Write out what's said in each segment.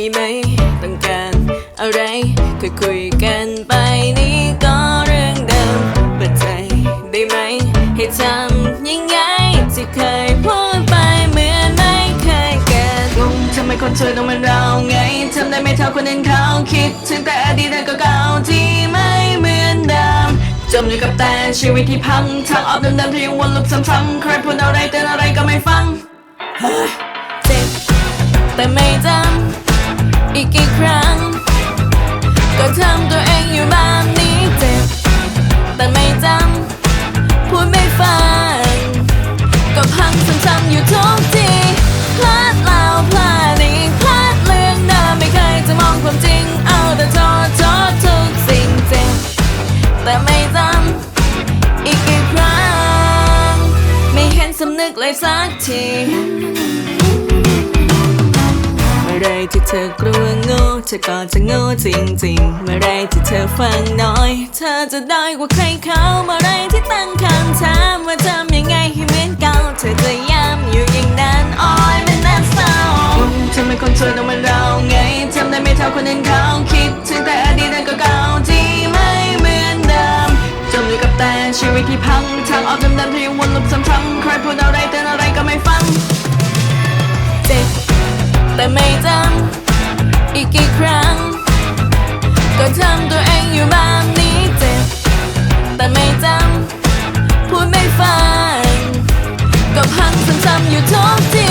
มีไหมต้องการอะไรคุยคุยกันไปนี่ก็เรื่องเดิมเปิดใจได้ไหม ให้ทำยังไงที่เคยพูดไปเหมือนไม่เคยเกิดงงทำไมคนเธอต้องมาเนเราไงทำได้ไม่เท่าคนอื่นเขาคิดถึงแต่อดีตแต่ก็เก่าที่ไม่เหมือนเดิมจมอยู่กับแต่ชีวิตที่พังทางออกเดิมๆที่ยังวนลุกซ้ำๆใครพูดอะไรเตือนอะไรก็ไม่ฟังเจ็บแต่ไม่จำ นึกเลยสักทีเมื่อไรที่เธอกลัวโง่เธอก็จะโง่จริงๆ เมื่อไรที่เธอฟังน้อย เธอจะได้กว่าใครเขาเมื่อไรที่ตั้งคำถามว่าทำยังไงให้เหมือนเก่าเธอจะย้ำอยู่อย่างนั้นอ้อยมันน่าเศร้าทำไมคนช่วยต้องเป็นเราไงทำได้ไม่เท่าคนอื่นเขาคิดถึงแต่อดีตนั้นก็เก่า วิตที่พังทางออกเดิมๆที่ยังวนลูปซ้ำๆใครพูดอะไรเตือนอะไรก็ไม่ฟัง เจ็บแต่ไม่จำอีกกี่ครั้ง ก็ทำตัวเองอยู่แบบนี้เจ็บแต่ไม่จำพูดไม่ฟังก็พังซ้ำๆอยู่ทุกที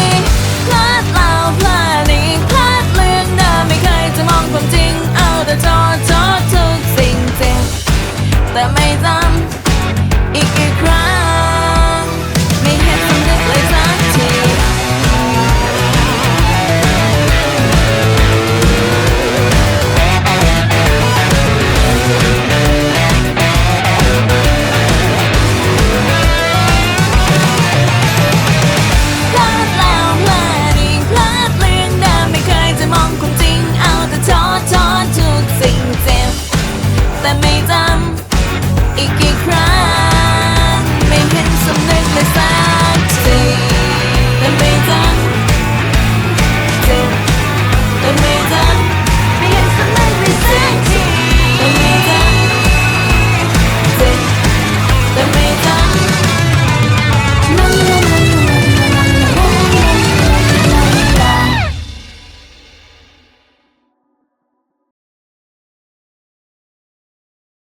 พลาดแล้วพลาดอีกพลาดเรื่องเดิมไม่เคยจะมองความจริง เอาแต่โทษโทษทุกสิ่งเจ็บแต่ไม่ โท